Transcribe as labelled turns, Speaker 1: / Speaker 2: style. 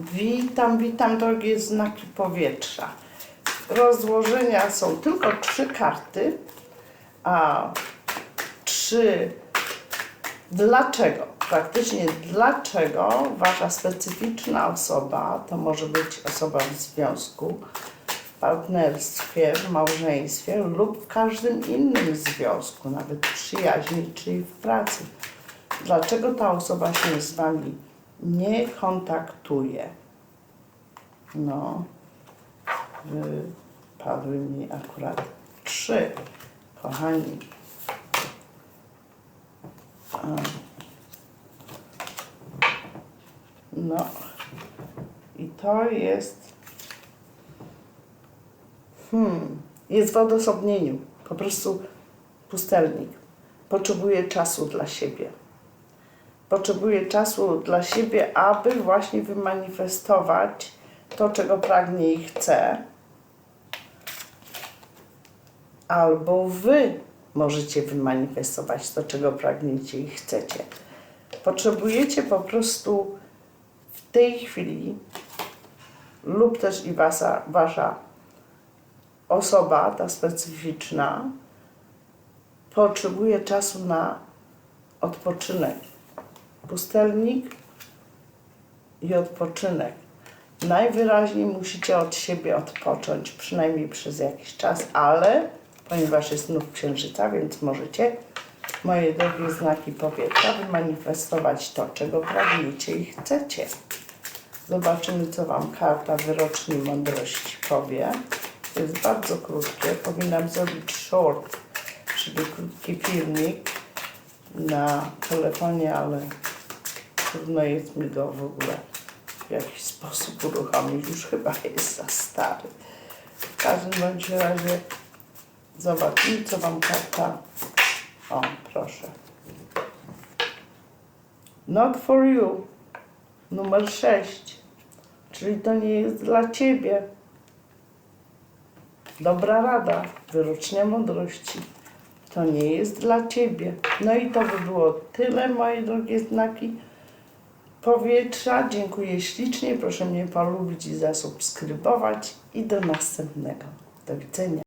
Speaker 1: Witam, witam drogie znaki powietrza. Rozłożenia są tylko trzy karty, a trzy dlaczego. Praktycznie dlaczego wasza specyficzna osoba, to może być osoba w związku, w partnerstwie, w małżeństwie lub w każdym innym związku, nawet przyjaźni czy w pracy. Dlaczego ta osoba się z wami nie kontaktuje? No, wypadły mi akurat trzy, kochani. No, i to jest. Hmm, jest w odosobnieniu. Po prostu pustelnik. Potrzebuje czasu dla siebie. Potrzebuje czasu dla siebie, aby właśnie wymanifestować to, czego pragnie i chce. Albo wy możecie wymanifestować to, czego pragniecie i chcecie. Potrzebujecie po prostu w tej chwili lub też i wasza, wasza osoba, ta specyficzna, potrzebuje czasu na odpoczynek. Pustelnik i odpoczynek. Najwyraźniej musicie od siebie odpocząć, przynajmniej przez jakiś czas, ale ponieważ jest nów księżyca, więc możecie, moje drogie znaki powietrza, wymanifestować to, czego pragniecie i chcecie. Zobaczymy, co Wam karta wyroczni mądrości powie. To jest bardzo krótkie. Powinnam zrobić short, czyli krótki filmik na telefonie, ale trudno jest mi go w ogóle w jakiś sposób uruchomić. Już chyba jest za stary. W każdym bądź razie zobaczymy, co Wam karta... O, proszę. Not for you. Numer 6. Czyli to nie jest dla Ciebie. Dobra rada, wyrocznia mądrości. To nie jest dla Ciebie. No i to by było tyle, moje drogie znaki powietrza. Dziękuję ślicznie. Proszę mnie polubić i zasubskrybować. I do następnego. Do widzenia.